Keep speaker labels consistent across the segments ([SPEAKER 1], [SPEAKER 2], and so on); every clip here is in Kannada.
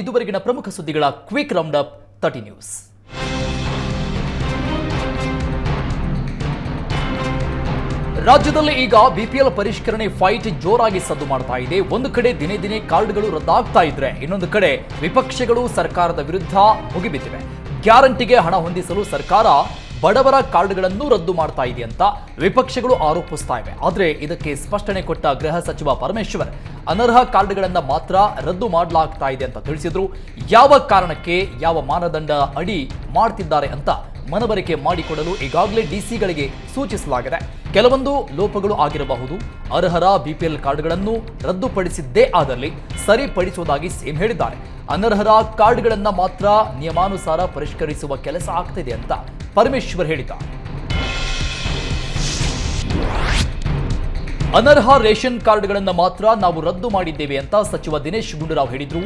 [SPEAKER 1] ಇದುವರೆಗಿನ ಪ್ರಮುಖ ಸುದ್ದಿಗಳ quick round up thirty news. ರಾಜ್ಯದಲ್ಲಿ ಈಗ ಬಿಪಿಎಲ್ ಪರಿಷ್ಕರಣೆ ಫೈಟ್ ಜೋರಾಗಿ ಸದ್ದು ಮಾಡ್ತಾ ಇದೆ. ಒಂದು ಕಡೆ ದಿನೇ ದಿನೇ ಕಾರ್ಡ್ಗಳು ರದ್ದಾಗ್ತಾ ಇದ್ರೆ ಇನ್ನೊಂದು ಕಡೆ ವಿಪಕ್ಷಗಳು ಸರ್ಕಾರದ ವಿರುದ್ಧ ಮುಗಿಬಿದ್ದಿವೆ. ಗ್ಯಾರಂಟಿಗೆ ಹಣ ಹೊಂದಿಸಲು ಸರ್ಕಾರ ಬಡವರ ಕಾರ್ಡ್ಗಳನ್ನು ರದ್ದು ಮಾಡ್ತಾ ಇದೆ ಅಂತ ವಿಪಕ್ಷಗಳು ಆರೋಪಿಸ್ತಾ ಇವೆ. ಆದರೆ ಇದಕ್ಕೆ ಸ್ಪಷ್ಟನೆ ಕೊಟ್ಟ ಗೃಹ ಸಚಿವ ಪರಮೇಶ್ವರ್, ಅನರ್ಹ ಕಾರ್ಡ್ಗಳನ್ನು ಮಾತ್ರ ರದ್ದು ಮಾಡಲಾಗ್ತಾ ಇದೆ ಅಂತ ತಿಳಿಸಿದ್ರು. ಯಾವ ಕಾರಣಕ್ಕೆ, ಯಾವ ಮಾನದಂಡ ಅಡಿ ಮಾಡ್ತಿದ್ದಾರೆ ಅಂತ ಮನವರಿಕೆ ಮಾಡಿಕೊಡಲು ಈಗಾಗಲೇ ಡಿಸಿಗಳಿಗೆ ಸೂಚಿಸಲಾಗಿದೆ. ಕೆಲವೊಂದು ಲೋಪಗಳು ಆಗಿರಬಹುದು. ಅರ್ಹರ ಬಿಪಿಎಲ್ ಕಾರ್ಡ್ಗಳನ್ನು ರದ್ದುಪಡಿಸಿದ್ದೇ ಆದಲ್ಲಿ ಸರಿಪಡಿಸುವುದಾಗಿ ಸಿಎಂ ಹೇಳಿದ್ದಾರೆ. ಅನರ್ಹರ ಕಾರ್ಡ್ಗಳನ್ನು ಮಾತ್ರ ನಿಯಮಾನುಸಾರ ಪರಿಷ್ಕರಿಸುವ ಕೆಲಸ ಆಗ್ತಿದೆ ಅಂತ ಪರಮೇಶ್ವರ್ ಹೇಳಿದ್ದಾರೆ. ಅನರ್ಹ ರೇಷನ್ ಕಾರ್ಡ್ಗಳನ್ನು ಮಾತ್ರ ನಾವು ರದ್ದು ಮಾಡಿದ್ದೇವೆ ಅಂತ ಸಚಿವ ದಿನೇಶ್ ಗುಂಡೂರಾವ್ ಹೇಳಿದ್ರು.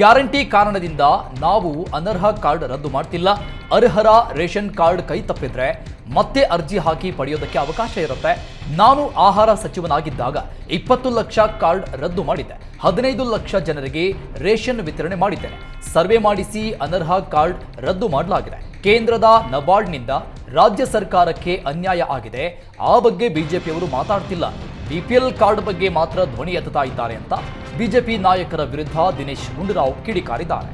[SPEAKER 1] ಗ್ಯಾರಂಟಿ ಕಾರಣದಿಂದ ನಾವು ಅನರ್ಹ ಕಾರ್ಡ್ ರದ್ದು ಮಾಡ್ತಿಲ್ಲ. ಅರ್ಹರ ರೇಷನ್ ಕಾರ್ಡ್ ಕೈ ತಪ್ಪಿದ್ರೆ ಮತ್ತೆ ಅರ್ಜಿ ಹಾಕಿ ಪಡೆಯೋದಕ್ಕೆ ಅವಕಾಶ ಇರುತ್ತೆ. ನಾನು ಆಹಾರ ಸಚಿವನಾಗಿದ್ದಾಗ ಇಪ್ಪತ್ತು ಲಕ್ಷ ಕಾರ್ಡ್ ರದ್ದು ಮಾಡಿದ್ದೆ. ಹದಿನೈದು ಲಕ್ಷ ಜನರಿಗೆ ರೇಷನ್ ವಿತರಣೆ ಮಾಡಿದ್ದೇನೆ. ಸರ್ವೆ ಮಾಡಿಸಿ ಅನರ್ಹ ಕಾರ್ಡ್ ರದ್ದು ಮಾಡಲಾಗಿದೆ. ಕೇಂದ್ರದ ನಬಾರ್ಡ್ನಿಂದ ರಾಜ್ಯ ಸರ್ಕಾರಕ್ಕೆ ಅನ್ಯಾಯ ಆಗಿದೆ. ಆ ಬಗ್ಗೆ ಬಿಜೆಪಿಯವರು ಮಾತಾಡ್ತಿಲ್ಲ. ಬಿಪಿಎಲ್ ಕಾರ್ಡ್ ಬಗ್ಗೆ ಮಾತ್ರ ಧ್ವನಿ ಎತ್ತುತ್ತಾ ಇದ್ದಾರೆ ಅಂತ ಬಿಜೆಪಿ ನಾಯಕರ ವಿರುದ್ಧ ದಿನೇಶ್ ಗುಂಡೂರಾವ್ ಕಿಡಿಕಾರಿದ್ದಾರೆ.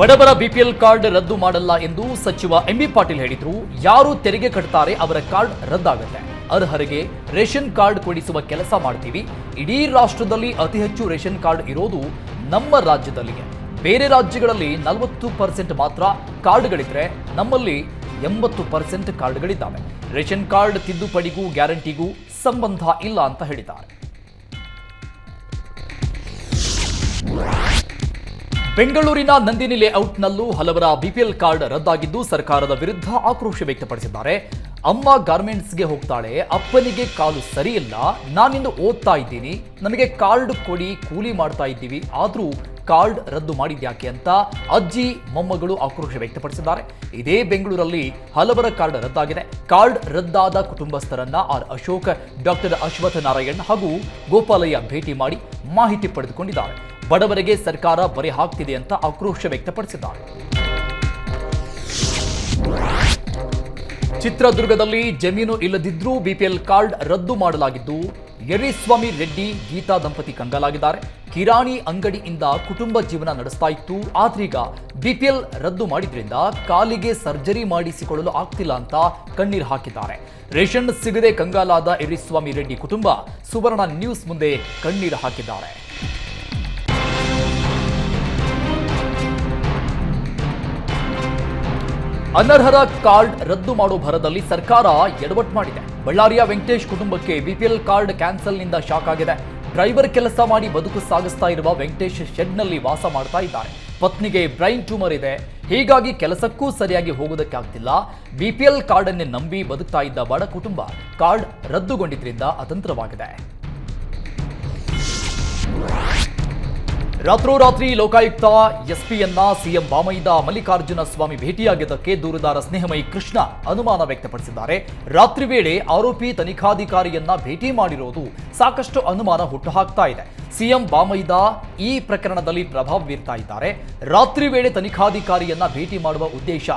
[SPEAKER 1] ಬಡವರ ಬಿಪಿಎಲ್ ಕಾರ್ಡ್ ರದ್ದು ಮಾಡಲ್ಲ ಎಂದು ಸಚಿವ ಎಂಬಿ ಪಾಟೀಲ್ ಹೇಳಿದ್ರು. ಯಾರು ತೆರಿಗೆ ಕಟ್ತಾರೆ ಅವರ ಕಾರ್ಡ್ ರದ್ದಾಗುತ್ತೆ. ಅರ್ಹರಿಗೆ ರೇಷನ್ ಕಾರ್ಡ್ ಕೊಡಿಸುವ ಕೆಲಸ ಮಾಡ್ತೀವಿ. ಇಡೀ ರಾಷ್ಟ್ರದಲ್ಲಿ ಅತಿ ಹೆಚ್ಚು ರೇಷನ್ ಕಾರ್ಡ್ ಇರೋದು ನಮ್ಮ ರಾಜ್ಯದಲ್ಲಿಗೆ. ಬೇರೆ ರಾಜ್ಯಗಳಲ್ಲಿ ನಲವತ್ತು ಪರ್ಸೆಂಟ್ ಮಾತ್ರ ಕಾರ್ಡ್ಗಳಿದ್ರೆ ನಮ್ಮಲ್ಲಿ ಎಂಬತ್ತು ಪರ್ಸೆಂಟ್ ಕಾರ್ಡ್ಗಳಿದ್ದಾವೆ. ರೇಷನ್ ಕಾರ್ಡ್ ತಿದ್ದುಪಡಿಗೂ ಗ್ಯಾರಂಟಿಗೂ ಸಂಬಂಧ ಇಲ್ಲ ಅಂತ ಹೇಳಿದ್ದಾರೆ. ಬೆಂಗಳೂರಿನ ನಂದಿನಿ ಲೇಔಟ್ನಲ್ಲೂ ಹಲವರ ಬಿಪಿಎಲ್ ಕಾರ್ಡ್ ರದ್ದಾಗಿದ್ದು ಸರ್ಕಾರದ ವಿರುದ್ಧ ಆಕ್ರೋಶ ವ್ಯಕ್ತಪಡಿಸಿದ್ದಾರೆ. ಅಮ್ಮ ಗಾರ್ಮೆಂಟ್ಸ್ಗೆ ಹೋಗ್ತಾಳೆ, ಅಪ್ಪನಿಗೆ ಕಾಲು ಸರಿಯಿಲ್ಲ ನಾನಿಂದು ಓದ್ತಾ ಇದ್ದೀನಿ, ನಮಗೆ ಕಾರ್ಡ್ ಕೊಡಿ, ಕೂಲಿ ಮಾಡ್ತಾ ಇದ್ದೀವಿ, ಆದರೂ ಕಾರ್ಡ್ ರದ್ದು ಮಾಡಿದ್ಯಾಕೆ ಅಂತ ಅಜ್ಜಿ, ಮೊಮ್ಮಗಳು ಆಕ್ರೋಶ ವ್ಯಕ್ತಪಡಿಸಿದ್ದಾರೆ. ಇದೇ ಬೆಂಗಳೂರಲ್ಲಿ ಹಲವರ ಕಾರ್ಡ್ ರದ್ದಾಗಿದೆ. ಕಾರ್ಡ್ ರದ್ದಾದ ಕುಟುಂಬಸ್ಥರನ್ನ ಆರ್ ಅಶೋಕ್, ಡಾಕ್ಟರ್ ಅಶ್ವಥ್ ನಾರಾಯಣ್ ಹಾಗೂ ಗೋಪಾಲಯ್ಯ ಭೇಟಿ ಮಾಡಿ ಮಾಹಿತಿ ಪಡೆದುಕೊಂಡಿದ್ದಾರೆ. ಬಡವರಿಗೆ ಸರ್ಕಾರ ಬರೆ ಹಾಕ್ತಿದೆ ಅಂತ ಆಕ್ರೋಶ ವ್ಯಕ್ತಪಡಿಸಿದ್ದಾರೆ. ಚಿತ್ರದುರ್ಗದಲ್ಲಿ ಜಮೀನು ಇಲ್ಲದಿದ್ರೂ ಬಿಪಿಎಲ್ ಕಾರ್ಡ್ ರದ್ದು ಮಾಡಲಾಗಿದ್ದು ಯರಿಸ್ವಾಮಿ ರೆಡ್ಡಿ ಗೀತಾ ದಂಪತಿ ಕಂಗಾಲಾಗಿದ್ದಾರೆ. ಕಿರಾಣಿ ಅಂಗಡಿಯಿಂದ ಕುಟುಂಬ ಜೀವನ ನಡೆಸ್ತಾ ಇತ್ತು. ಆದ್ರೀಗ ಬಿಪಿಎಲ್ ರದ್ದು ಮಾಡಿದ್ರಿಂದ ಕಾಲಿಗೆ ಸರ್ಜರಿ ಮಾಡಿಸಿಕೊಳ್ಳಲು ಆಗ್ತಿಲ್ಲ ಅಂತ ಕಣ್ಣೀರು ಹಾಕಿದ್ದಾರೆ. ರೇಷನ್ ಸಿಗದೆ ಕಂಗಾಲಾದ ಯರಿಸ್ವಾಮಿ ರೆಡ್ಡಿ ಕುಟುಂಬ ಸುವರ್ಣ ನ್ಯೂಸ್ ಮುಂದೆ ಕಣ್ಣೀರು ಹಾಕಿದ್ದಾರೆ. ಅನರ್ಹರ ಕಾರ್ಡ್ ರದ್ದು ಮಾಡೋ ಭರದಲ್ಲಿ ಸರ್ಕಾರ ಎಡವಟ್ಟು ಮಾಡಿದೆ. ಬಳ್ಳಾರಿಯ ವೆಂಕಟೇಶ್ ಕುಟುಂಬಕ್ಕೆ ಬಿಪಿಎಲ್ ಕಾರ್ಡ್ ಕ್ಯಾನ್ಸಲ್ನಿಂದ ಶಾಕ್ ಆಗಿದೆ. ಡ್ರೈವರ್ ಕೆಲಸ ಮಾಡಿ ಬದುಕು ಸಾಗಿಸ್ತಾ ಇರುವ ವೆಂಕಟೇಶ್ ಶೆಡ್ನಲ್ಲಿ ವಾಸ ಮಾಡ್ತಾ ಇದ್ದಾರೆ. ಪತ್ನಿಗೆ ಬ್ರೈನ್ ಟ್ಯೂಮರ್ ಇದೆ. ಹೀಗಾಗಿ ಕೆಲಸಕ್ಕೂ ಸರಿಯಾಗಿ ಹೋಗುವುದಕ್ಕೆ ಆಗ್ತಿಲ್ಲ ಬಿಪಿಎಲ್ ಕಾರ್ಡ್ ಅನ್ನೇ ನಂಬಿ ಬದುಕ್ತಾ ಇದ್ದ ಬಡ ಕುಟುಂಬ ಕಾರ್ಡ್ ರದ್ದುಗೊಂಡಿದ್ರಿಂದ ಅತಂತ್ರವಾಗಿದೆ. ರಾತ್ರೋರಾತ್ರಿ ಲೋಕಾಯುಕ್ತ ಎಸ್ಪಿಯನ್ನ ಸಿಎಂ ಬಾಮೈದ ಮಲ್ಲಿಕಾರ್ಜುನ ಸ್ವಾಮಿ ಭೇಟಿಯಾಗಿದ್ದಕ್ಕೆ ದೂರುದಾರ ಸ್ನೇಹಮಯಿ ಕೃಷ್ಣ ಅನುಮಾನ ವ್ಯಕ್ತಪಡಿಸಿದ್ದಾರೆ. ರಾತ್ರಿ ವೇಳೆ ಆರೋಪಿ ತನಿಖಾಧಿಕಾರಿಯನ್ನ ಭೇಟಿ ಮಾಡಿರೋದು ಸಾಕಷ್ಟು ಅನುಮಾನ ಹುಟ್ಟುಹಾಕ್ತಾ ಇದೆ. ಸಿಎಂ ಬಾಮೈದ ಈ ಪ್ರಕರಣದಲ್ಲಿ ಪ್ರಭಾವ ಬೀರ್ತಾ ಇದ್ದಾರೆ. ರಾತ್ರಿ ವೇಳೆ ತನಿಖಾಧಿಕಾರಿಯನ್ನ ಭೇಟಿ ಮಾಡುವ ಉದ್ದೇಶ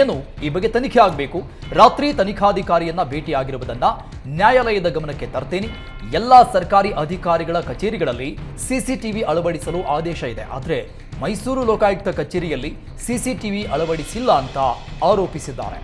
[SPEAKER 1] ಏನು ಈ ಬಗ್ಗೆ ತನಿಖೆ ಆಗಬೇಕು? ರಾತ್ರಿ ತನಿಖಾಧಿಕಾರಿಯನ್ನ ಭೇಟಿಯಾಗಿರುವುದನ್ನ ನ್ಯಾಯಾಲಯದ ಗಮನಕ್ಕೆ ತರ್ತೇನೆ. ಎಲ್ಲ ಸರ್ಕಾರಿ ಅಧಿಕಾರಿಗಳ ಕಚೇರಿಗಳಲ್ಲಿ ಸಿಸಿಟಿವಿ ಅಳವಡಿಸಲು ಆದೇಶ ಇದೆ. ಆದರೆ ಮೈಸೂರು ಲೋಕಾಯುಕ್ತ ಕಚೇರಿಯಲ್ಲಿ ಸಿಸಿಟಿವಿ ಅಳವಡಿಸಿಲ್ಲ ಅಂತ ಆರೋಪಿಸಿದ್ದಾರೆ.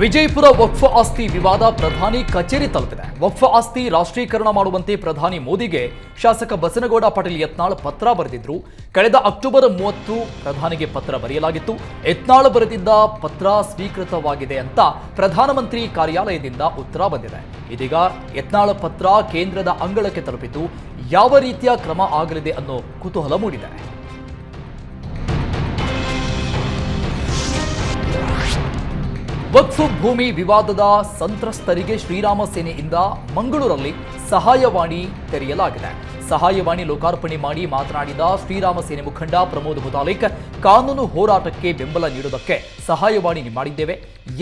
[SPEAKER 1] ವಿಜಯಪುರ ವಕ್ಫ್ ಆಸ್ತಿ ವಿವಾದ ಪ್ರಧಾನಿ ಕಚೇರಿ ತಲುಪಿದೆ. ವಕ್ಫ್ ಆಸ್ತಿ ರಾಷ್ಟ್ರೀಕರಣ ಮಾಡುವಂತೆ ಪ್ರಧಾನಿ ಮೋದಿಗೆ ಶಾಸಕ ಬಸನಗೌಡ ಪಾಟೀಲ್ ಯತ್ನಾಳ್ ಪತ್ರ ಬರೆದಿದ್ರು. ಕಳೆದ ಅಕ್ಟೋಬರ್ ಮೂವತ್ತು ಪ್ರಧಾನಿಗೆ ಪತ್ರ ಬರೆಯಲಾಗಿತ್ತು. ಯತ್ನಾಳ್ ಬರೆದಿದ್ದ ಪತ್ರ ಸ್ವೀಕೃತವಾಗಿದೆ ಅಂತ ಪ್ರಧಾನಮಂತ್ರಿ ಕಾರ್ಯಾಲಯದಿಂದ ಉತ್ತರ ಬಂದಿದೆ. ಇದೀಗ ಯತ್ನಾಳ್ ಪತ್ರ ಕೇಂದ್ರದ ಅಂಗಳಕ್ಕೆ ತಲುಪಿತು ಯಾವ ರೀತಿಯ ಕ್ರಮ ಆಗಲಿದೆ ಅನ್ನೋ ಕುತೂಹಲ ಮೂಡಿದೆ. ವಕ್ಫ್ ಭೂಮಿ ವಿವಾದದ ಸಂತ್ರಸ್ತರಿಗೆ ಶ್ರೀರಾಮ ಸೇನೆಯಿಂದ ಮಂಗಳೂರಲ್ಲಿ ಸಹಾಯವಾಣಿ ತೆರೆಯಲಾಗಿದೆ. ಸಹಾಯವಾಣಿ ಲೋಕಾರ್ಪಣೆ ಮಾಡಿ ಮಾತನಾಡಿದ ಶ್ರೀರಾಮ ಸೇನೆ ಮುಖಂಡ ಪ್ರಮೋದ್ ಮುತಾಲಿಕ್, ಕಾನೂನು ಹೋರಾಟಕ್ಕೆ ಬೆಂಬಲ ನೀಡುವುದಕ್ಕೆ ಸಹಾಯವಾಣಿ ಮಾಡಿದ್ದೇವೆ.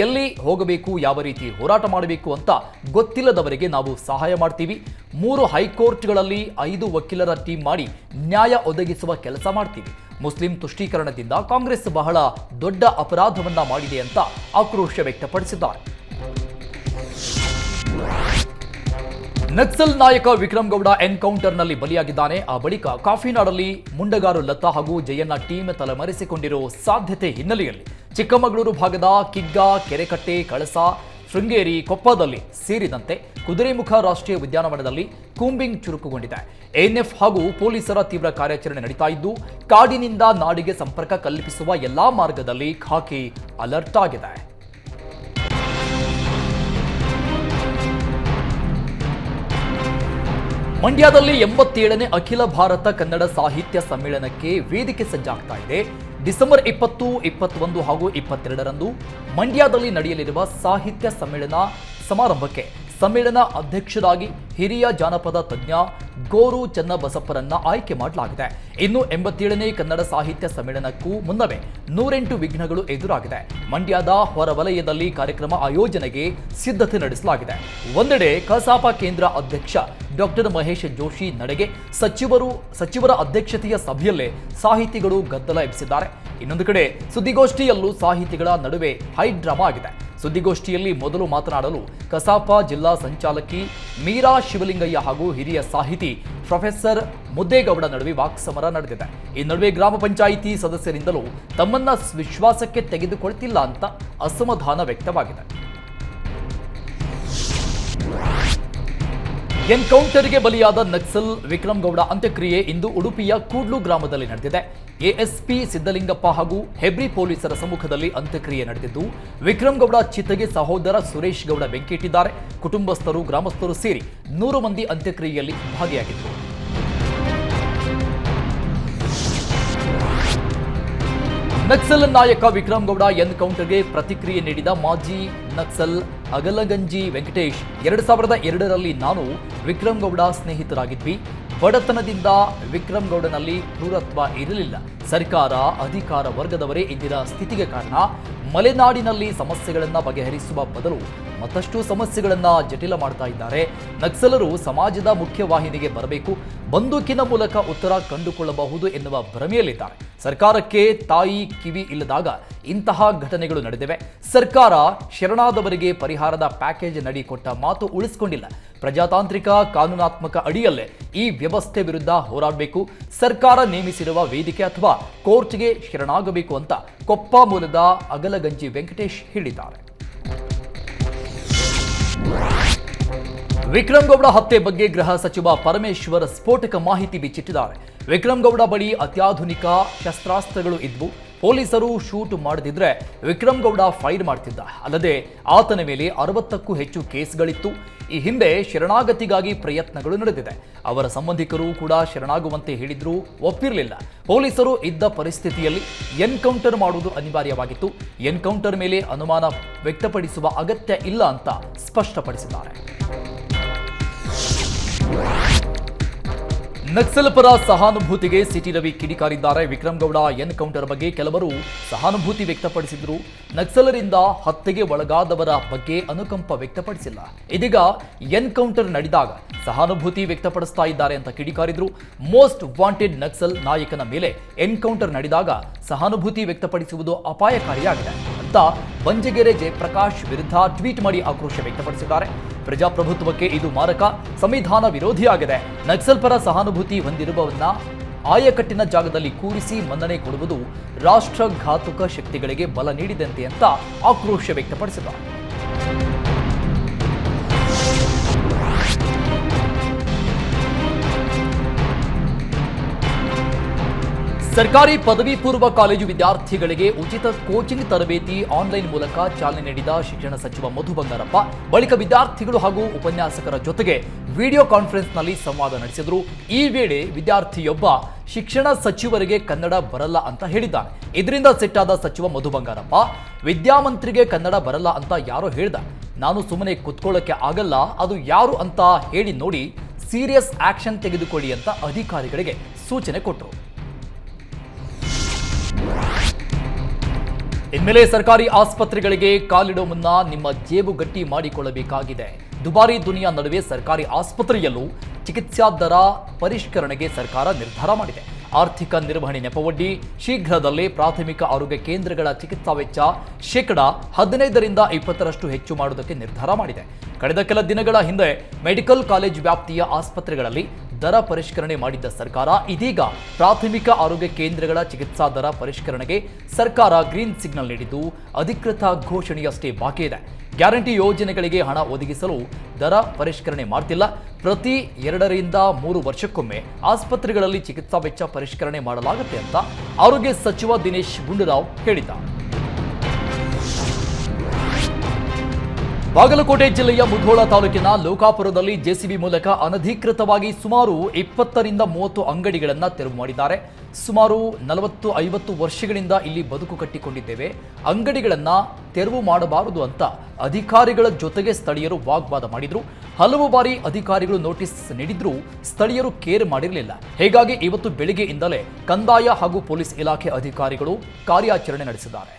[SPEAKER 1] ಎಲ್ಲಿ ಹೋಗಬೇಕು, ಯಾವ ರೀತಿ ಹೋರಾಟ ಮಾಡಬೇಕು ಅಂತ ಗೊತ್ತಿಲ್ಲದವರಿಗೆ ನಾವು ಸಹಾಯ ಮಾಡ್ತೀವಿ. ಮೂರು ಹೈಕೋರ್ಟ್ಗಳಲ್ಲಿ ಐದು ವಕೀಲರ ಟೀಮ್ ಮಾಡಿ ನ್ಯಾಯ ಒದಗಿಸುವ ಕೆಲಸ ಮಾಡ್ತೀವಿ. ಮುಸ್ಲಿಂ ತುಷ್ಟೀಕರಣದಿಂದ ಕಾಂಗ್ರೆಸ್ ಬಹಳ ದೊಡ್ಡ ಅಪರಾಧವನ್ನ ಮಾಡಿದೆ ಅಂತ ಆಕ್ರೋಶ ವ್ಯಕ್ತಪಡಿಸಿದ್ದಾರೆ. ನಕ್ಸಲ್ ನಾಯಕ ವಿಕ್ರಮ್ ಗೌಡ ಎನ್ಕೌಂಟರ್ನಲ್ಲಿ ಬಲಿಯಾಗಿದ್ದಾನೆ. ಆ ಬಳಿಕ ಕಾಫಿನಾಡಲ್ಲಿ ಮುಂಡಗಾರು ಲತಾ ಹಾಗೂ ಜಯಣ್ಣ ಟೀಮ್ ತಲೆಮರೆಸಿಕೊಂಡಿರೋ ಸಾಧ್ಯತೆ ಹಿನ್ನೆಲೆಯಲ್ಲಿ ಚಿಕ್ಕಮಗಳೂರು ಭಾಗದ ಕಿಗ್ಗ, ಕೆರೆಕಟ್ಟೆ, ಕಳಸ, ಶೃಂಗೇರಿ, ಕೊಪ್ಪದಲ್ಲಿ ಸೇರಿದಂತೆ ಕುದುರೆಮುಖ ರಾಷ್ಟ್ರೀಯ ಉದ್ಯಾನವನದಲ್ಲಿ ಕೂಂಬಿಂಗ್ ಚುರುಕುಗೊಂಡಿದೆ. ಎನ್ಎಫ್ ಹಾಗೂ ಪೊಲೀಸರ ತೀವ್ರ ಕಾರ್ಯಾಚರಣೆ ನಡೀತಾ ಇದ್ದು, ಕಾಡಿನಿಂದ ನಾಡಿಗೆ ಸಂಪರ್ಕ ಕಲ್ಪಿಸುವ ಎಲ್ಲಾ ಮಾರ್ಗದಲ್ಲಿ ಖಾಕಿ ಅಲರ್ಟ್ ಆಗಿದೆ. ಮಂಡ್ಯದಲ್ಲಿ ಎಂಬತ್ತೇಳನೇ ಅಖಿಲ ಭಾರತ ಕನ್ನಡ ಸಾಹಿತ್ಯ ಸಮ್ಮೇಳನಕ್ಕೆ ವೇದಿಕೆ ಸಜ್ಜಾಗ್ತಾ ಇದೆ. ಡಿಸೆಂಬರ್ ಇಪ್ಪತ್ತು, ಇಪ್ಪತ್ತೊಂದು ಹಾಗೂ ಇಪ್ಪತ್ತೆರಡರಂದು ಮಂಡ್ಯದಲ್ಲಿ ನಡೆಯಲಿರುವ ಸಾಹಿತ್ಯ ಸಮ್ಮೇಳನ ಸಮಾರಂಭಕ್ಕೆ ಸಮ್ಮೇಳನ ಅಧ್ಯಕ್ಷರಾಗಿ ಹಿರಿಯ ಜಾನಪದ ತಜ್ಞ ಗೋರು ಚನ್ನಬಸಪ್ಪರನ್ನ ಆಯ್ಕೆ ಮಾಡಲಾಗಿದೆ. ಇನ್ನು ಎಂಬತ್ತೇಳನೇ ಕನ್ನಡ ಸಾಹಿತ್ಯ ಸಮ್ಮೇಳನಕ್ಕೂ ಮುನ್ನವೇ ನೂರೆಂಟು ವಿಘ್ನಗಳು ಎದುರಾಗಿದೆ. ಮಂಡ್ಯದ ಹೊರವಲಯದಲ್ಲಿ ಕಾರ್ಯಕ್ರಮ ಆಯೋಜನೆಗೆ ಸಿದ್ಧತೆ ನಡೆಸಲಾಗಿದೆ. ಒಂದೆಡೆ ಕಸಾಪ ಕೇಂದ್ರ ಅಧ್ಯಕ್ಷ ಡಾಕ್ಟರ್ ಮಹೇಶ್ ಜೋಶಿ ನಡೆಗೆ ಸಚಿವರು, ಸಚಿವರ ಅಧ್ಯಕ್ಷತೆಯ ಸಭೆಯಲ್ಲೇ ಸಾಹಿತಿಗಳು ಗದ್ದಲ ಎಬ್ಬಿಸಿದ್ದಾರೆ. ಇನ್ನೊಂದು ಕಡೆ ಸುದ್ದಿಗೋಷ್ಠಿಯಲ್ಲೂ ಸಾಹಿತಿಗಳ ನಡುವೆ ಹೈಡ್ರಾಮಾ ಆಗಿದೆ. ಸುದ್ದಿಗೋಷ್ಠಿಯಲ್ಲಿ ಮೊದಲು ಮಾತನಾಡಲು ಕಸಾಪ ಜಿಲ್ಲಾ ಸಂಚಾಲಕಿ ಮೀರಾ ಶಿವಲಿಂಗಯ್ಯ ಹಾಗೂ ಹಿರಿಯ ಸಾಹಿತಿ ಪ್ರೊಫೆಸರ್ ಮುದ್ದೇಗೌಡ ನಡುವೆ ವಾಕ್ಸಮರ ನಡೆದಿದೆ. ಈ ನಡುವೆ ಗ್ರಾಮ ಪಂಚಾಯಿತಿ ಸದಸ್ಯರಿಂದಲೂ ತಮ್ಮನ್ನ ವಿಶ್ವಾಸಕ್ಕೆ ತೆಗೆದುಕೊಳ್ತಿಲ್ಲ ಅಂತ ಅಸಮಾಧಾನ ವ್ಯಕ್ತವಾಗಿದೆ. ಎನ್ಕೌಂಟರ್ಗೆ ಬಲಿಯಾದ ನಕ್ಸಲ್ ವಿಕ್ರಮ್ ಗೌಡ ಅಂತ್ಯಕ್ರಿಯೆ ಇಂದು ಉಡುಪಿಯ ಕೂಡ್ಲು ಗ್ರಾಮದಲ್ಲಿ ನಡೆದಿದೆ. ಎಎಸ್ಪಿ ಸಿದ್ದಲಿಂಗಪ್ಪ ಹಾಗೂ ಹೆಬ್ರಿ ಪೊಲೀಸರ ಸಮ್ಮುಖದಲ್ಲಿ ಅಂತ್ಯಕ್ರಿಯೆ ನಡೆದಿದ್ದು, ವಿಕ್ರಮ್ ಗೌಡ ಚಿತೆಗೆ ಸಹೋದರ ಸುರೇಶ್ ಗೌಡ ಬೆಂಕಿಟ್ಟಿದ್ದಾರೆ. ಕುಟುಂಬಸ್ಥರು, ಗ್ರಾಮಸ್ಥರು ಸೇರಿ ನೂರು ಮಂದಿ ಅಂತ್ಯಕ್ರಿಯೆಯಲ್ಲಿ ಭಾಗಿಯಾಗಿದ್ದರು. ನಕ್ಸಲ್ ನಾಯಕ ವಿಕ್ರಮ್ ಗೌಡ ಎನ್ಕೌಂಟರ್ಗೆ ಪ್ರತಿಕ್ರಿಯೆ ನೀಡಿದ ಮಾಜಿ ನಕ್ಸಲ್ ಅಗಲಗಂಜಿ ವೆಂಕಟೇಶ್, ಎರಡು ಸಾವಿರದ ಎರಡರಲ್ಲಿ ನಾನು ವಿಕ್ರಮ್ ಗೌಡ ಸ್ನೇಹಿತರಾಗಿದ್ವಿ. ಬಡತನದಿಂದ ವಿಕ್ರಮ್ ಗೌಡನಲ್ಲಿ ಕ್ರೂರತ್ವ ಇರಲಿಲ್ಲ. ಸರ್ಕಾರ, ಅಧಿಕಾರ ವರ್ಗದವರೇ ಇಂದಿನ ಸ್ಥಿತಿಗೆ ಕಾರಣ. ಮಲೆನಾಡಿನಲ್ಲಿ ಸಮಸ್ಯೆಗಳನ್ನು ಬಗೆಹರಿಸುವ ಬದಲು ಮತ್ತಷ್ಟು ಸಮಸ್ಯೆಗಳನ್ನು ಜಟಿಲ ಮಾಡ್ತಾ ಇದ್ದಾರೆ. ನಕ್ಸಲರು ಸಮಾಜದ ಮುಖ್ಯವಾಹಿನಿಗೆ ಬರಬೇಕು. ಬಂದೂಕಿನ ಮೂಲಕ ಉತ್ತರ ಕಂಡುಕೊಳ್ಳಬಹುದು ಎನ್ನುವ ಭ್ರಮೆಯಲ್ಲಿದ್ದಾರೆ. ಸರ್ಕಾರಕ್ಕೆ ತಾಯಿ ಕಿವಿ ಇಲ್ಲದಾಗ ಇಂತಹ ಘಟನೆಗಳು ನಡೆದಿವೆ. ಸರ್ಕಾರ ಶರಣಾದವರಿಗೆ ಪರಿಹಾರದ ಪ್ಯಾಕೇಜ್ ನಡಿ ಕೊಟ್ಟ ಮಾತು ಉಳಿಸಿಕೊಂಡಿಲ್ಲ. ಪ್ರಜಾತಾಂತ್ರಿಕ ಕಾನೂನಾತ್ಮಕ ಅಡಿಯಲ್ಲೇ ಈ ವ್ಯವಸ್ಥೆ ವಿರುದ್ಧ ಹೋರಾಡಬೇಕು. ಸರ್ಕಾರ ನೇಮಿಸಿರುವ ವೇದಿಕೆ ಅಥವಾ ಕೋರ್ಟ್ಗೆ ಶರಣಾಗಬೇಕು ಅಂತ ಕೊಪ್ಪ ಮೂಲದ ಅಗಲಗಂಜಿ ವೆಂಕಟೇಶ್ ಹೇಳಿದ್ದಾರೆ. ವಿಕ್ರಮ್ ಗೌಡ ಹತ್ಯೆ ಬಗ್ಗೆ ಗೃಹ ಸಚಿವ ಪರಮೇಶ್ವರ್ ಸ್ಫೋಟಕ ಮಾಹಿತಿ ಬಿಚ್ಚಿಟ್ಟಿದ್ದಾರೆ. ವಿಕ್ರಮ್ ಗೌಡ ಬಳಿ ಅತ್ಯಾಧುನಿಕ ಶಸ್ತ್ರಾಸ್ತ್ರಗಳು ಇದ್ವು. ಪೊಲೀಸರು ಶೂಟ್ ಮಾಡದಿದ್ರೆ ವಿಕ್ರಮ್ ಗೌಡ ಫೈರ್ ಮಾಡ್ತಿದ್ದ. ಅಲ್ಲದೆ ಆತನ ಮೇಲೆ ಅರವತ್ತಕ್ಕೂ ಹೆಚ್ಚು ಕೇಸ್ಗಳಿತ್ತು. ಈ ಹಿಂದೆ ಶರಣಾಗತಿಗಾಗಿ ಪ್ರಯತ್ನಗಳು ನಡೆದಿದೆ. ಅವರ ಸಂಬಂಧಿಕರು ಕೂಡ ಶರಣಾಗುವಂತೆ ಹೇಳಿದ್ರು ಒಪ್ಪಿರಲಿಲ್ಲ. ಪೊಲೀಸರು ಇದ್ದ ಪರಿಸ್ಥಿತಿಯಲ್ಲಿ ಎನ್ಕೌಂಟರ್ ಮಾಡುವುದು ಅನಿವಾರ್ಯವಾಗಿತ್ತು. ಎನ್ಕೌಂಟರ್ ಮೇಲೆ ಅನುಮಾನ ವ್ಯಕ್ತಪಡಿಸುವ ಅಗತ್ಯ ಇಲ್ಲ ಅಂತ ಸ್ಪಷ್ಟಪಡಿಸಿದ್ದಾರೆ. ನಕ್ಸಲ್ ಪರ ಸಹಾನುಭೂತಿಗೆ ಸಿಟಿ ರವಿ ಕಿಡಿಕಾರಿದ್ದಾರೆ. ವಿಕ್ರಮ್ ಗೌಡ ಎನ್ಕೌಂಟರ್ ಬಗ್ಗೆ ಕೆಲವರು ಸಹಾನುಭೂತಿ ವ್ಯಕ್ತಪಡಿಸಿದ್ರು. ನಕ್ಸಲರಿಂದ ಹತ್ಯೆಗೆ ಒಳಗಾದವರ ಬಗ್ಗೆ ಅನುಕಂಪ ವ್ಯಕ್ತಪಡಿಸಿಲ್ಲ. ಇದೀಗ ಎನ್ಕೌಂಟರ್ ನಡೆದಾಗ ಸಹಾನುಭೂತಿ ವ್ಯಕ್ತಪಡಿಸ್ತಾ ಇದ್ದಾರೆ ಅಂತ ಕಿಡಿಕಾರಿದ್ರು. ಮೋಸ್ಟ್ ವಾಂಟೆಡ್ ನಕ್ಸಲ್ ನಾಯಕನ ಮೇಲೆ ಎನ್ಕೌಂಟರ್ ನಡೆದಾಗ ಸಹಾನುಭೂತಿ ವ್ಯಕ್ತಪಡಿಸುವುದು ಅಪಾಯಕಾರಿಯಾಗಿದೆ ಅಂತ ಬಂಜಗೆರೆ ಜಯಪ್ರಕಾಶ್ ವಿರುದ್ಧ ಟ್ವೀಟ್ ಮಾಡಿ ಆಕ್ರೋಶ ವ್ಯಕ್ತಪಡಿಸಿದ್ದಾರೆ. ಪ್ರಜಾಪ್ರಭುತ್ವಕ್ಕೆ ಇದು ಮಾರಕ ಸಂವಿಧಾನ ವಿರೋಧಿಯಾಗಿದೆ. ನಕ್ಸಲ್ ಪರ ಸಹಾನುಭೂತಿ ಹೊಂದಿರುವವನ್ನ ಆಯಕಟ್ಟಿನ ಜಾಗದಲ್ಲಿ ಕೂರಿಸಿ ಮನ್ನಣೆ ಕೊಡುವುದು ರಾಷ್ಟ್ರಘಾತುಕ ಶಕ್ತಿಗಳಿಗೆ ಬಲ ನೀಡಿದಂತೆ ಅಂತ ಆಕ್ರೋಶ ವ್ಯಕ್ತಪಡಿಸಿದ್ದಾರೆ. ಸರ್ಕಾರಿ ಪದವಿ ಪೂರ್ವ ಕಾಲೇಜು ವಿದ್ಯಾರ್ಥಿಗಳಿಗೆ ಉಚಿತ ಕೋಚಿಂಗ್ ತರಬೇತಿ ಆನ್ಲೈನ್ ಮೂಲಕ ಚಾಲನೆ ನೀಡಿದ ಶಿಕ್ಷಣ ಸಚಿವ ಮಧು ಬಂಗಾರಪ್ಪ, ಬಳಿಕ ವಿದ್ಯಾರ್ಥಿಗಳು ಹಾಗೂ ಉಪನ್ಯಾಸಕರ ಜೊತೆಗೆ ವಿಡಿಯೋ ಕಾನ್ಫರೆನ್ಸ್ನಲ್ಲಿ ಸಂವಾದ ನಡೆಸಿದರು. ಈ ವೇಳೆ ವಿದ್ಯಾರ್ಥಿಯೊಬ್ಬ ಶಿಕ್ಷಣ ಸಚಿವರಿಗೆ ಕನ್ನಡ ಬರಲ್ಲ ಅಂತ ಹೇಳಿದ್ದಾನೆ. ಇದರಿಂದ ಸಿಟ್ಟಾದ ಸಚಿವ ಮಧು ಬಂಗಾರಪ್ಪ, ವಿದ್ಯಾಮಂತ್ರಿಗೆ ಕನ್ನಡ ಬರಲ್ಲ ಅಂತ ಯಾರೋ ಹೇಳ್ದ. ನಾನು ಸುಮ್ಮನೆ ಕುತ್ಕೊಳ್ಳೋಕೆ ಆಗಲ್ಲ, ಅದು ಯಾರು ಅಂತ ಹೇಳಿ ನೋಡಿ ಸೀರಿಯಸ್ ಆಕ್ಷನ್ ತೆಗೆದುಕೊಳ್ಳಿ ಅಂತ ಅಧಿಕಾರಿಗಳಿಗೆ ಸೂಚನೆ ಕೊಟ್ಟರು. ಇನ್ಮೇಲೆ ಸರ್ಕಾರಿ ಆಸ್ಪತ್ರೆಗಳಿಗೆ ಕಾಲಿಡೋ ಮುನ್ನ ನಿಮ್ಮ ಜೇಬು ಗಟ್ಟಿ ಮಾಡಿಕೊಳ್ಳಬೇಕಾಗಿದೆ. ದುಬಾರಿ ದುನಿಯಾ ನಡುವೆ ಸರ್ಕಾರಿ ಆಸ್ಪತ್ರೆಯಲ್ಲೂ ಚಿಕಿತ್ಸಾ ದರ ಪರಿಷ್ಕರಣೆಗೆ ಸರ್ಕಾರ ನಿರ್ಧಾರ ಮಾಡಿದೆ. ಆರ್ಥಿಕ ನಿರ್ವಹಣೆ ನೆಪವೊಡ್ಡಿ, ಶೀಘ್ರದಲ್ಲೇ ಪ್ರಾಥಮಿಕ ಆರೋಗ್ಯ ಕೇಂದ್ರಗಳ ಚಿಕಿತ್ಸಾ ವೆಚ್ಚ ಶೇಕಡ ಹದಿನೈದರಿಂದ ಇಪ್ಪತ್ತರಷ್ಟು ಹೆಚ್ಚು ಮಾಡುವುದಕ್ಕೆ ನಿರ್ಧಾರ ಮಾಡಿದೆ. ಕಳೆದ ಕೆಲ ದಿನಗಳ ಹಿಂದೆ ಮೆಡಿಕಲ್ ಕಾಲೇಜ್ ವ್ಯಾಪ್ತಿಯ ಆಸ್ಪತ್ರೆಗಳಲ್ಲಿ ದರ ಪರಿಷ್ಕರಣೆ ಮಾಡಿದ್ದ ಸರ್ಕಾರ, ಇದೀಗ ಪ್ರಾಥಮಿಕ ಆರೋಗ್ಯ ಕೇಂದ್ರಗಳ ಚಿಕಿತ್ಸಾ ದರ ಪರಿಷ್ಕರಣೆಗೆ ಸರ್ಕಾರ ಗ್ರೀನ್ ಸಿಗ್ನಲ್ ನೀಡಿದ್ದು, ಅಧಿಕೃತ ಘೋಷಣೆಯಷ್ಟೇ ಬಾಕಿ ಇದೆ. ಗ್ಯಾರಂಟಿ ಯೋಜನೆಗಳಿಗೆ ಹಣ ಒದಗಿಸಲು ದರ ಪರಿಷ್ಕರಣೆ ಮಾಡ್ತಿಲ್ಲ. ಪ್ರತಿ ಎರಡರಿಂದ ಮೂರು ವರ್ಷಕ್ಕೊಮ್ಮೆ ಆಸ್ಪತ್ರೆಗಳಲ್ಲಿ ಚಿಕಿತ್ಸಾ ವೆಚ್ಚ ಪರಿಷ್ಕರಣೆ ಮಾಡಲಾಗುತ್ತೆ ಅಂತ ಆರೋಗ್ಯ ಸಚಿವ ದಿನೇಶ್ ಗುಂಡೂರಾವ್ ಹೇಳಿದ್ದಾರೆ. ಬಾಗಲಕೋಟೆ ಜಿಲ್ಲೆಯ ಮುಧೋಳ ತಾಲೂಕಿನ ಲೋಕಾಪುರದಲ್ಲಿ ಜೆಸಿಬಿ ಮೂಲಕ ಅನಧಿಕೃತವಾಗಿ ಸುಮಾರು ಇಪ್ಪತ್ತರಿಂದ ಮೂವತ್ತು ಅಂಗಡಿಗಳನ್ನು ತೆರವು ಮಾಡಿದ್ದಾರೆ. ಸುಮಾರು ನಲವತ್ತು ಐವತ್ತು ವರ್ಷಗಳಿಂದ ಇಲ್ಲಿ ಬದುಕು ಕಟ್ಟಿಕೊಂಡಿದ್ದೇವೆ. ಅಂಗಡಿಗಳನ್ನ ತೆರವು ಮಾಡಬಾರದು ಅಂತ ಅಧಿಕಾರಿಗಳ ಜೊತೆಗೆ ಸ್ಥಳೀಯರು ವಾಗ್ವಾದ ಮಾಡಿದ್ರು. ಹಲವು ಬಾರಿ ಅಧಿಕಾರಿಗಳು ನೋಟಿಸ್ ನೀಡಿದ್ರೂ ಸ್ಥಳೀಯರು ಕೇರ್ ಮಾಡಿರಲಿಲ್ಲ. ಹೀಗಾಗಿ ಇವತ್ತು ಬೆಳಿಗ್ಗೆಯಿಂದಲೇ ಕಂದಾಯ ಹಾಗೂ ಪೊಲೀಸ್ ಇಲಾಖೆ ಅಧಿಕಾರಿಗಳು ಕಾರ್ಯಾಚರಣೆ ನಡೆಸಿದ್ದಾರೆ.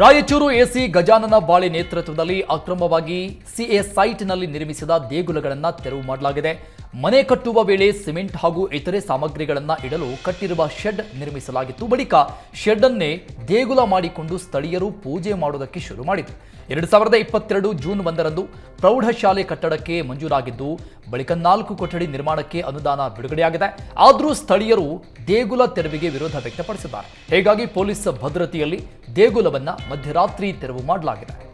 [SPEAKER 1] ರಾಯಚೂರು ಎಸಿ ಗಜಾನನ ಬಾಳೆ ನೇತೃತ್ವದಲ್ಲಿ ಅಕ್ರಮವಾಗಿ ಸಿಎ ಸೈಟ್ನಲ್ಲಿ ನಿರ್ಮಿಸಿದ ದೇಗುಲಗಳನ್ನು ತೆರವು ಮಾಡಲಾಗಿದೆ. ಮನೆ ಕಟ್ಟುವ ವೇಳೆ ಸಿಮೆಂಟ್ ಹಾಗೂ ಇತರೆ ಸಾಮಗ್ರಿಗಳನ್ನು ಇಡಲು ಕಟ್ಟಿರುವ ಶೆಡ್ ನಿರ್ಮಿಸಲಾಗಿತ್ತು. ಬಳಿಕ ಶೆಡ್ ಅನ್ನೇ ದೇಗುಲ ಮಾಡಿಕೊಂಡು ಸ್ಥಳೀಯರು ಪೂಜೆ ಮಾಡುವುದಕ್ಕೆ ಶುರು ಮಾಡಿದರು. ಎರಡು ಸಾವಿರದ ಇಪ್ಪತ್ತೆರಡು ಜೂನ್ ಒಂದರಂದು ಪ್ರೌಢಶಾಲೆ ಕಟ್ಟಡಕ್ಕೆ ಮಂಜೂರಾಗಿದ್ದು, ಬಳಿಕ ನಾಲ್ಕು ಕೊಠಡಿ ನಿರ್ಮಾಣಕ್ಕೆ ಅನುದಾನ ಬಿಡುಗಡೆಯಾಗಿದೆ. ಆದರೂ ಸ್ಥಳೀಯರು ದೇಗುಲ ತೆರವಿಗೆ ವಿರೋಧ ವ್ಯಕ್ತಪಡಿಸಿದ್ದಾರೆ. ಹೀಗಾಗಿ ಪೊಲೀಸ್ ಭದ್ರತೆಯಲ್ಲಿ ದೇಗುಲವನ್ನು ಮಧ್ಯರಾತ್ರಿ ತೆರವು ಮಾಡಲಾಗಿದೆ.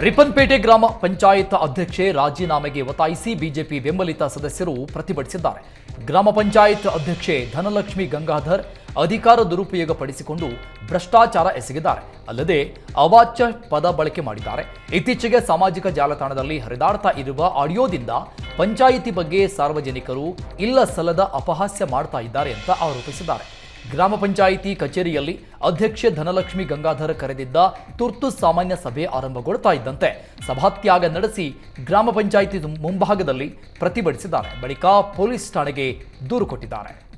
[SPEAKER 1] ರಿಪ್ಪನ್ಪೇಟೆ ಗ್ರಾಮ ಪಂಚಾಯತ್ ಅಧ್ಯಕ್ಷೆ ರಾಜೀನಾಮೆಗೆ ಒತ್ತಾಯಿಸಿ ಬಿಜೆಪಿ ಬೆಂಬಲಿತ ಸದಸ್ಯರು ಪ್ರತಿಭಟಿಸಿದ್ದಾರೆ. ಗ್ರಾಮ ಪಂಚಾಯತ್ ಅಧ್ಯಕ್ಷೆ ಧನಲಕ್ಷ್ಮಿ ಗಂಗಾಧರ್ ಅಧಿಕಾರ ದುರುಪಯೋಗ ಪಡಿಸಿಕೊಂಡು ಭ್ರಷ್ಟಾಚಾರ ಎಸಗಿದ್ದಾರೆ. ಅಲ್ಲದೆ ಅವಾಚ್ಯ ಪದ ಬಳಕೆ ಮಾಡಿದ್ದಾರೆ. ಇತ್ತೀಚೆಗೆ ಸಾಮಾಜಿಕ ಜಾಲತಾಣದಲ್ಲಿ ಹರಿದಾಡ್ತಾ ಇರುವ ಆಡಿಯೋದಿಂದ ಪಂಚಾಯಿತಿ ಬಗ್ಗೆ ಸಾರ್ವಜನಿಕರು ಇಲ್ಲ ಸಲ್ಲದ ಅಪಹಾಸ್ಯ ಮಾಡ್ತಾ ಇದ್ದಾರೆ ಅಂತ ಆರೋಪಿಸಿದ್ದಾರೆ. ಗ್ರಾಮ ಪಂಚಾಯಿತಿ ಕಚೇರಿಯಲ್ಲಿ ಅಧ್ಯಕ್ಷೆ ಧನಲಕ್ಷ್ಮಿ ಗಂಗಾಧರ ಕರೆದಿದ್ದ ತುರ್ತು ಸಾಮಾನ್ಯ ಸಭೆ ಆರಂಭಗೊಳ್ತಾ ಇದ್ದಂತೆ ಸಭಾತ್ಯಾಗ ನಡೆಸಿ ಗ್ರಾಮ ಪಂಚಾಯಿತಿ ಮುಂಭಾಗದಲ್ಲಿ ಪ್ರತಿಭಟಿಸಿದ್ದಾರೆ. ಬಳಿಕ ಪೊಲೀಸ್ ಠಾಣೆಗೆ ದೂರು ಕೊಟ್ಟಿದ್ದಾರೆ.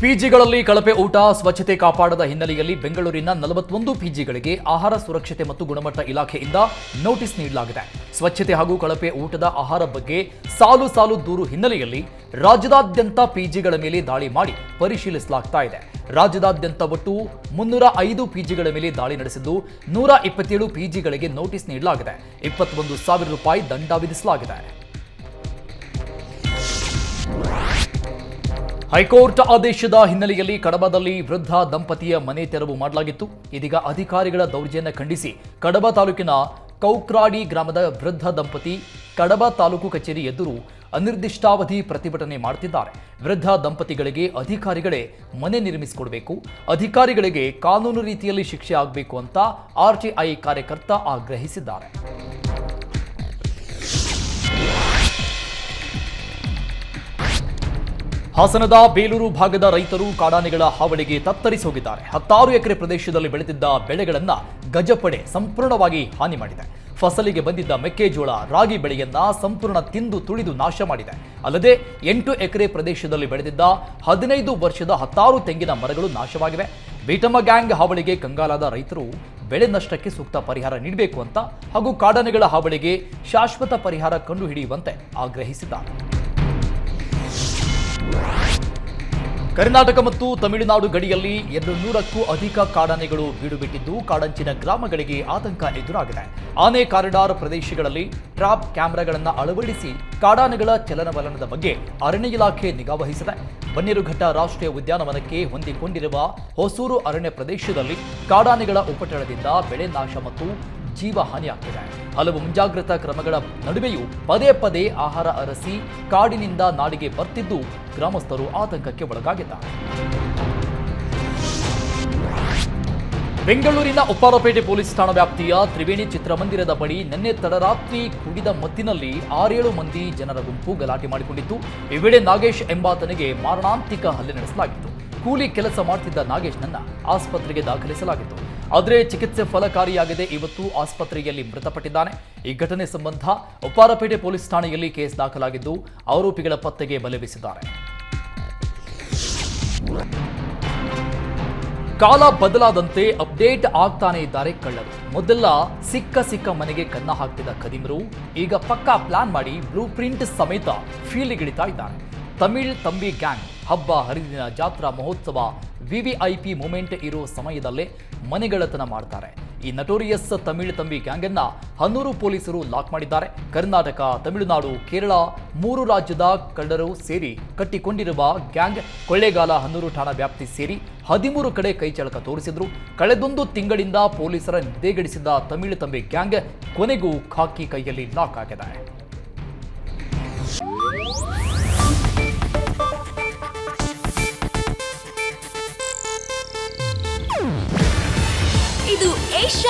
[SPEAKER 1] ಪಿಜಿಗಳಲ್ಲಿ ಕಳಪೆ ಊಟ, ಸ್ವಚ್ಛತೆ ಕಾಪಾಡದ ಹಿನ್ನೆಲೆಯಲ್ಲಿ ಬೆಂಗಳೂರಿನ ನಲವತ್ತೊಂದು ಪಿಜಿಗಳಿಗೆ ಆಹಾರ ಸುರಕ್ಷತೆ ಮತ್ತು ಗುಣಮಟ್ಟ ಇಲಾಖೆಯಿಂದ ನೋಟಿಸ್ ನೀಡಲಾಗಿದೆ. ಸ್ವಚ್ಛತೆ ಹಾಗೂ ಕಳಪೆ ಊಟದ ಆಹಾರ ಬಗ್ಗೆ ಸಾಲು ಸಾಲು ದೂರು ಹಿನ್ನೆಲೆಯಲ್ಲಿ ರಾಜ್ಯದಾದ್ಯಂತ ಪಿಜಿಗಳ ಮೇಲೆ ದಾಳಿ ಮಾಡಿ ಪರಿಶೀಲಿಸಲಾಗ್ತಾ ಇದೆ. ರಾಜ್ಯದಾದ್ಯಂತ ಒಟ್ಟು ಮುನ್ನೂರ ಐದು ಪಿಜಿಗಳ ಮೇಲೆ ದಾಳಿ ನಡೆಸಿದ್ದು ನೂರ ಇಪ್ಪತ್ತೇಳು ಪಿಜಿಗಳಿಗೆ ನೋಟಿಸ್ ನೀಡಲಾಗಿದೆ. ಇಪ್ಪತ್ತೊಂದು ಸಾವಿರ ರೂಪಾಯಿ ದಂಡ ವಿಧಿಸಲಾಗಿದೆ. ಹೈಕೋರ್ಟ್ ಆದೇಶದ ಹಿನ್ನೆಲೆಯಲ್ಲಿ ಕಡಬದಲ್ಲಿ ವೃದ್ಧ ದಂಪತಿಯ ಮನೆ ತೆರವು ಮಾಡಲಾಗಿತ್ತು. ಇದೀಗ ಅಧಿಕಾರಿಗಳ ದೌರ್ಜನ್ಯ ಖಂಡಿಸಿ ಕಡಬ ತಾಲೂಕಿನ ಕೌಕ್ರಾಡಿ ಗ್ರಾಮದ ವೃದ್ಧ ದಂಪತಿ ಕಡಬ ತಾಲೂಕು ಕಚೇರಿ ಎದುರು ಅನಿರ್ದಿಷ್ಟಾವಧಿ ಪ್ರತಿಭಟನೆ ಮಾಡುತ್ತಿದ್ದಾರೆ ವೃದ್ಧ ದಂಪತಿಗಳಿಗೆ ಅಧಿಕಾರಿಗಳೇ ಮನೆ ನಿರ್ಮಿಸಿಕೊಡಬೇಕು. ಅಧಿಕಾರಿಗಳಿಗೆ ಕಾನೂನು ರೀತಿಯಲ್ಲಿ ಶಿಕ್ಷೆ ಆಗಬೇಕು ಅಂತ ಆರ್ಟಿಐ ಕಾರ್ಯಕರ್ತ ಆಗ್ರಹಿಸಿದ್ದಾರೆ. ಹಾಸನದ ಬೇಲೂರು ಭಾಗದ ರೈತರು ಕಾಡಾನೆಗಳ ಹಾವಳಿಗೆ ತತ್ತರಿಸಿ ಹೋಗಿದ್ದಾರೆ ಹತ್ತಾರು ಎಕರೆ ಪ್ರದೇಶದಲ್ಲಿ ಬೆಳೆದಿದ್ದ ಬೆಳೆಗಳನ್ನ ಗಜಪಡೆ ಸಂಪೂರ್ಣವಾಗಿ ಹಾನಿ ಮಾಡಿದೆ. ಫಸಲಿಗೆ ಬಂದಿದ್ದ ಮೆಕ್ಕೆಜೋಳ, ರಾಗಿ ಬೆಳೆಯನ್ನ ಸಂಪೂರ್ಣ ತಿಂದು ತುಳಿದು ನಾಶ ಮಾಡಿದೆ. ಅಲ್ಲದೆ ಎಂಟು ಎಕರೆ ಪ್ರದೇಶದಲ್ಲಿ ಬೆಳೆದಿದ್ದ ಹದಿನೈದು ವರ್ಷದ ಹತ್ತಾರು ತೆಂಗಿನ ಮರಗಳು ನಾಶವಾಗಿವೆ. ಬೀಟಮ್ಮ ಗ್ಯಾಂಗ್ ಹಾವಳಿಗೆ ಕಂಗಾಲಾದ ರೈತರು ಬೆಳೆ ನಷ್ಟಕ್ಕೆ ಸೂಕ್ತ ಪರಿಹಾರ ನೀಡಬೇಕು ಅಂತ ಹಾಗೂ ಕಾಡಾನೆಗಳ ಹಾವಳಿಗೆ ಶಾಶ್ವತ ಪರಿಹಾರ ಕಂಡುಹಿಡಿಯುವಂತೆ ಆಗ್ರಹಿಸಿದ್ದಾರೆ. ಕರ್ನಾಟಕ ಮತ್ತು ತಮಿಳುನಾಡು ಗಡಿಯಲ್ಲಿ ಎರಡು ನೂರಕ್ಕೂ ಅಧಿಕ ಕಾಡಾನೆಗಳು ಬೀಡುಬಿಟ್ಟಿದ್ದು, ಕಾಡಂಚಿನ ಗ್ರಾಮಗಳಿಗೆ ಆತಂಕ ಎದುರಾಗಿದೆ. ಆನೆ ಕಾರಿಡಾರ್ ಪ್ರದೇಶಗಳಲ್ಲಿ ಟ್ರಾಪ್ ಕ್ಯಾಮೆರಾಗಳನ್ನು ಅಳವಡಿಸಿ ಕಾಡಾನೆಗಳ ಚಲನವಲನದ ಬಗ್ಗೆ ಅರಣ್ಯ ಇಲಾಖೆ ನಿಗಾ ವಹಿಸಿದೆ. ಬನ್ನೇರುಘಟ್ಟ ರಾಷ್ಟ್ರೀಯ ಉದ್ಯಾನವನಕ್ಕೆ ಹೊಂದಿಕೊಂಡಿರುವ ಹೊಸೂರು ಅರಣ್ಯ ಪ್ರದೇಶದಲ್ಲಿ ಕಾಡಾನೆಗಳ ಉಪಟಳದಿಂದ ಬೆಳೆ ನಾಶ ಮತ್ತು ಜೀವ ಹಾನಿಯಾಗ್ತಿದೆ ಹಲವು ಮುಂಜಾಗ್ರತಾ ಕ್ರಮಗಳ ನಡುವೆಯೂ ಪದೇ ಪದೇ ಆಹಾರ ಅರಸಿ ಕಾಡಿನಿಂದ ನಾಡಿಗೆ ಬರ್ತಿದ್ದು ಗ್ರಾಮಸ್ಥರು ಆತಂಕಕ್ಕೆ ಒಳಗಾಗಿದ್ದಾರೆ. ಬೆಂಗಳೂರಿನ ಉಪ್ಪಾರಪೇಟೆ ಪೊಲೀಸ್ ಠಾಣಾ ವ್ಯಾಪ್ತಿಯ ತ್ರಿವೇಣಿ ಚಿತ್ರಮಂದಿರದ ಬಳಿ ನಿನ್ನೆ ತಡರಾತ್ರಿ ಕುಡಿದ ಮತ್ತಿನಲ್ಲಿ ಆರೇಳು ಮಂದಿ ಜನರ ಗುಂಪು ಗಲಾಟೆ ಮಾಡಿಕೊಂಡಿತ್ತು. ಈ ವೇಳೆ ನಾಗೇಶ್ ಎಂಬಾತನಿಗೆ ಮಾರಣಾಂತಿಕ ಹಲ್ಲೆ ನಡೆಸಲಾಗಿತ್ತು. ಕೂಲಿ ಕೆಲಸ ಮಾಡುತ್ತಿದ್ದ ನಾಗೇಶ್ನನ್ನ ಆಸ್ಪತ್ರೆಗೆ ದಾಖಲಿಸಲಾಗಿತ್ತು. ಆದರೆ ಚಿಕಿತ್ಸೆ ಫಲಕಾರಿಯಾಗಿದೆ ಇವತ್ತು ಆಸ್ಪತ್ರೆಯಲ್ಲಿ ಮೃತಪಟ್ಟಿದ್ದಾನೆ. ಈ ಘಟನೆ ಸಂಬಂಧ ಉಪ್ಪಾರಪೇಟೆ ಪೊಲೀಸ್ ಠಾಣೆಯಲ್ಲಿ ಕೇಸ್ ದಾಖಲಾಗಿದ್ದು, ಆರೋಪಿಗಳ ಪತ್ತೆಗೆ ಬಲೆ ಬೀಸಿದ್ದಾರೆ. ಕಾಲ ಬದಲಾದಂತೆ ಅಪ್ಡೇಟ್ ಆಗ್ತಾನೆ ಇದ್ದಾರೆ ಕಳ್ಳರು. ಮೊದಲ ಸಿಕ್ಕ ಸಿಕ್ಕ ಮನೆಗೆ ಕನ್ನ ಹಾಕ್ತಿದ್ದ ಕದಿಮರು ಈಗ ಪಕ್ಕಾ ಪ್ಲಾನ್ ಮಾಡಿ ಬ್ಲೂ ಪ್ರಿಂಟ್ ಸಮೇತ ಫೀಲ್ಡ್ಗಿಳಿತಾ ಇದ್ದಾರೆ. ತಮಿಳ್ ತಂಬಿ ಗ್ಯಾಂಗ್ ಹಬ್ಬ, ಹರಿದಿನ, ಜಾತ್ರಾ, ಮಹೋತ್ಸವ ವಿವಿಐಪಿ ಮೂಮೆಂಟ್ ಇರೋ ಸಮಯದಲ್ಲೇ ಮನೆಗಳತನ ಮಾಡ್ತಾರೆ. ಈ ನಟೋರಿಯಸ್ ತಮಿಳು ತಂಬಿ ಗ್ಯಾಂಗ್ ಅನ್ನ ಹನ್ನೂರು ಪೊಲೀಸರು ಲಾಕ್ ಮಾಡಿದ್ದಾರೆ. ಕರ್ನಾಟಕ, ತಮಿಳುನಾಡು, ಕೇರಳ ಮೂರು ರಾಜ್ಯದ ಕಳ್ಳರು ಸೇರಿ ಕಟ್ಟಿಕೊಂಡಿರುವ ಗ್ಯಾಂಗ್ ಕೊಳ್ಳೇಗಾಲ ಹನ್ನೂರು ಠಾಣಾ ವ್ಯಾಪ್ತಿ ಸೇರಿ ಹದಿಮೂರು ಕಡೆ ಕೈಚಳಕ ತೋರಿಸಿದ್ರು. ಕಳೆದೊಂದು ತಿಂಗಳಿಂದ ಪೊಲೀಸರ ನಿದ್ದೆಗಡಿಸಿದ್ದ ತಮಿಳು ತಂಬಿ ಗ್ಯಾಂಗ್ ಕೊನೆಗೂ ಖಾಕಿ ಕೈಯಲ್ಲಿ ಲಾಕ್ ಆಗಿದೆ.